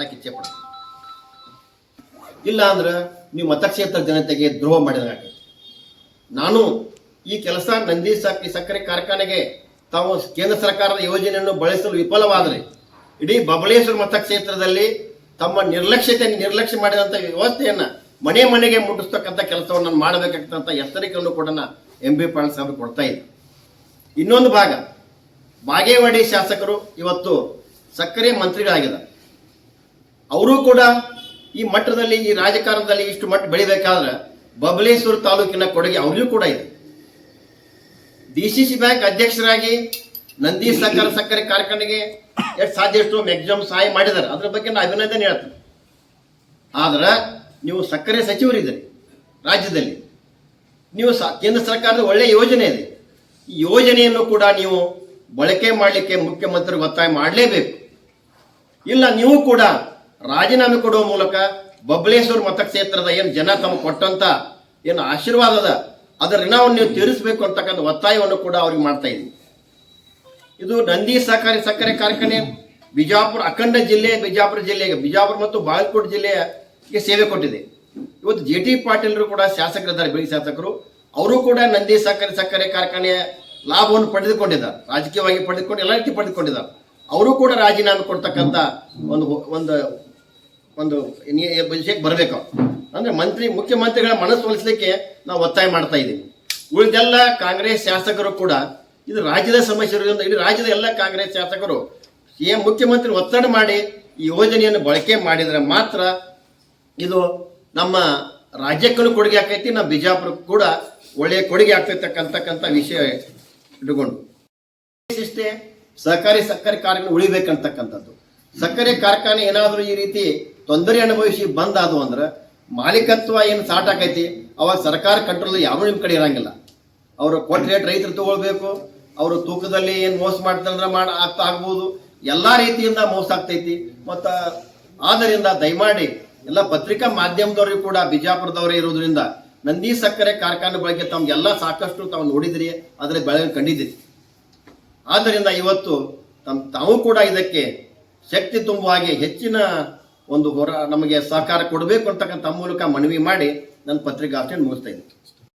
ಮಾಡಕ್ಕೆ ಇಚ್ಛೆ ಪಡ್ತೀನಿ. ಇಲ್ಲ ಅಂದ್ರೆ ನೀವು ಮತಕ್ಷೇತ್ರ ಜನತೆಗೆ ದ್ರೋಹ ಮಾಡಿದಾಗ ನಾನು ಈ ಕೆಲಸ ನಂದಿ ಸಾಕಿ ಸಕ್ಕರೆ ಕಾರ್ಖಾನೆಗೆ ತಾವು ಕೇಂದ್ರ ಸರ್ಕಾರದ ಯೋಜನೆಯನ್ನು ಬಳಸಲು ವಿಫಲವಾದರೆ ಇಡೀ ಬಬಲೇಶ್ವರ ಮತಕ್ಷೇತ್ರದಲ್ಲಿ ತಮ್ಮ ನಿರ್ಲಕ್ಷ್ಯತೆ ನಿರ್ಲಕ್ಷ್ಯ ಮಾಡಿದಂತ ವ್ಯವಸ್ಥೆಯನ್ನ ಮನೆ ಮನೆಗೆ ಮುಟ್ಟಿಸ್ತಕ್ಕಂಥ ಕೆಲಸವನ್ನು ನಾನು ಮಾಡಬೇಕಾಗ್ತಂತ ಎಚ್ಚರಿಕೆಯನ್ನು ಕೂಡ ಎಂ ಬಿ ಪಾಟೀಲ್ ಸಾಹೇಬ್ ಕೊಡ್ತಾ ಇದ್ದೆ. ಇನ್ನೊಂದು ಭಾಗ, ಬಾಗೇವಾಡಿ ಶಾಸಕರು ಇವತ್ತು ಸಕ್ಕರೆ ಮಂತ್ರಿಗಳಾಗಿದ್ದಾರೆ. ಅವರು ಕೂಡ ಈ ಮಟ್ಟದಲ್ಲಿ, ಈ ರಾಜಕಾರಣದಲ್ಲಿ ಇಷ್ಟು ಮಟ್ಟ ಬೆಳಿಬೇಕಾದ್ರೆ ಬಬಲೇಶ್ವರ ತಾಲೂಕಿನ ಕೊಡುಗೆ ಅವ್ರಿಗೂ ಕೂಡ ಇದೆ. ಡಿ ಸಿ ಸಿ ಬ್ಯಾಂಕ್ ಅಧ್ಯಕ್ಷರಾಗಿ ನಂದಿ ಸಕ್ಕರೆ ಸಕ್ಕರೆ ಕಾರ್ಖಾನೆಗೆ ಎಷ್ಟು ಸಾಧ್ಯ ಎಷ್ಟು ಮ್ಯಾಕ್ಸಿಮಮ್ ಸಹಾಯ ಮಾಡಿದ್ದಾರೆ. ಅದ್ರ ಬಗ್ಗೆ ನಾನು ಅಭಿನಂದನೆ ಹೇಳ್ತೇನೆ. ಆದ್ರೆ ನೀವು ಸಕ್ಕರೆ ಸಚಿವರಿದ್ದೀರಿ ರಾಜ್ಯದಲ್ಲಿ. ನೀವು ಕೇಂದ್ರ ಸರ್ಕಾರದ ಒಳ್ಳೆಯ ಯೋಜನೆ ಇದೆ. ಈ ಯೋಜನೆಯನ್ನು ಕೂಡ ನೀವು ಬಳಕೆ ಮಾಡಲಿಕ್ಕೆ ಮುಖ್ಯಮಂತ್ರಿ ಒತ್ತಾಯ ಮಾಡಲೇಬೇಕು. ಇಲ್ಲ, ನೀವು ಕೂಡ ರಾಜೀನಾಮೆ ಕೊಡುವ ಮೂಲಕ ಬಬಲೇಶ್ವರ ಮತಕ್ಷೇತ್ರದ ಏನು ಜನ ತಮಗೆ ಕೊಟ್ಟಂತ ಏನು ಆಶೀರ್ವಾದದ ಅದರ ಋಣವನ್ನು ನೀವು ತೀರಿಸಬೇಕು ಅಂತಕ್ಕಂಥ ಒತ್ತಾಯವನ್ನು ಕೂಡ ಅವ್ರಿಗೆ ಮಾಡ್ತಾ ಇದ್ದೀವಿ. ಇದು ನಂದಿ ಸಹಕಾರಿ ಸಕ್ಕರೆ ಕಾರ್ಖಾನೆ, ಬಿಜಾಪುರ, ಅಖಂಡ ಜಿಲ್ಲೆ, ಬಿಜಾಪುರ ಜಿಲ್ಲೆಗೆ, ಬಿಜಾಪುರ ಮತ್ತು ಬಾಗಲಕೋಟೆ ಜಿಲ್ಲೆಗೆ ಸೇವೆ ಕೊಟ್ಟಿದೆ. ಇವತ್ತು ಜೆ ಟಿ ಪಾಟೀಲರು ಕೂಡ ಶಾಸಕರಿದ್ದಾರೆ ಬೆಳಗ್ಗೆ ಶಾಸಕರು, ಅವರು ಕೂಡ ನಂದಿ ಸಹಕಾರಿ ಸಕ್ಕರೆ ಕಾರ್ಖಾನೆಯ ಲಾಭವನ್ನು ಪಡೆದುಕೊಂಡಿದ್ದಾರೆ. ರಾಜಕೀಯವಾಗಿ ಪಡೆದುಕೊಂಡು, ಎಲ್ಲ ರೀತಿ ಪಡೆದುಕೊಂಡಿದ್ದಾರೆ. ಅವರು ಕೂಡ ರಾಜೀನಾಮೆ ಕೊಡ್ತಕ್ಕಂಥ ಒಂದು ಒಂದು ಒಂದು ವಿಷಯಕ್ಕೆ ಬರಬೇಕು. ಅಂದ್ರೆ ಮಂತ್ರಿ, ಮುಖ್ಯಮಂತ್ರಿಗಳ ಮನಸ್ಸು ಒಲಿಸಲಿಕ್ಕೆ ನಾವು ಒತ್ತಾಯ ಮಾಡ್ತಾ ಇದ್ದೀವಿ. ಉಳಿದೆಲ್ಲ ಕಾಂಗ್ರೆಸ್ ಶಾಸಕರು ಕೂಡ ಇದು ರಾಜ್ಯದ ಸಮಸ್ಯೆ ಇರೋದ್ರಿಂದ ಇಡೀ ರಾಜ್ಯದ ಎಲ್ಲ ಕಾಂಗ್ರೆಸ್ ಶಾಸಕರು ಸಿಎಂ ಮುಖ್ಯಮಂತ್ರಿ ಒತ್ತಡ ಮಾಡಿ ಈ ಯೋಜನೆಯನ್ನು ಬಳಕೆ ಮಾಡಿದರೆ ಮಾತ್ರ ಇದು ನಮ್ಮ ರಾಜ್ಯಕ್ಕೂ ಕೊಡುಗೆ ಆಕೈತಿ ನಮ್ಮ ಬಿಜಾಪುರಕ್ಕೂ ಕೂಡ ಒಳ್ಳೆಯ ಕೊಡುಗೆ ಆಗ್ತೈತಕ್ಕಂತಕ್ಕಂಥ ವಿಷಯ ಇಟ್ಕೊಂಡು ಇಷ್ಟೇ ಸಹಕಾರಿ ಸಕ್ಕರೆ ಕಾರ್ಖಾನೆ ಉಳಿಬೇಕಂತಕ್ಕಂಥದ್ದು. ಸಕ್ಕರೆ ಕಾರ್ಖಾನೆ ಏನಾದರೂ ಈ ರೀತಿ ತೊಂದರೆ ಅನುಭವಿಸಿ ಬಂದ್ ಅಂದ್ರೆ ಮಾಲೀಕತ್ವ ಏನು ಸಾಟ್ ಆಕೈತಿ ಅವಾಗ ಸರ್ಕಾರ ಕಂಟ್ರೋಲ್ ಯಾವ ನಿಮ್ಮ ಕಡೆ ಇರಂಗಿಲ್ಲ. ಅವರು ಕೊಟ್ಟ ರೇಟ್ ರೈತರು ತಗೊಳ್ಬೇಕು, ಅವರು ತೂಕದಲ್ಲಿ ಏನು ಮೋಸ ಮಾಡ್ತಂದ್ರೆ ಮಾಡ ಆಗ್ತಾ ಆಗ್ಬೋದು, ಎಲ್ಲಾ ರೀತಿಯಿಂದ ಮೋಸ ಆಗ್ತೈತಿ. ಮತ್ತು ಆದ್ದರಿಂದ ದಯಮಾಡಿ ಎಲ್ಲ ಪತ್ರಿಕಾ ಮಾಧ್ಯಮದವ್ರಿಗೂ ಕೂಡ, ಬಿಜಾಪುರದವರೇ ಇರೋದ್ರಿಂದ ನಂದಿ ಸಕ್ಕರೆ ಕಾರ್ಖಾನೆ ಬಗ್ಗೆ ತಮ್ಗೆಲ್ಲ ಸಾಕಷ್ಟು ತಾವು ನೋಡಿದ್ರಿ ಅದರ ಬೆಳವಣಿಗೆ ಕಂಡಿದ್ದೀರಿ ಆದ್ದರಿಂದ ಇವತ್ತು ತಮ್ಮ ತಾವು ಕೂಡ ಇದಕ್ಕೆ ಶಕ್ತಿ ತುಂಬುವ ಹಾಗೆ ಹೆಚ್ಚಿನ ಒಂದು ಹೊರ ನಮಗೆ ಸಹಕಾರ ಕೊಡಬೇಕು ಅಂತಕ್ಕಂಥ ಮೂಲಕ ಮನವಿ ಮಾಡಿ ನನ್ನ ಪತ್ರಿಕಾಷ್ಟನ್ನು ಮುಗಿಸ್ತಾ ಇದ್ದೀನಿ.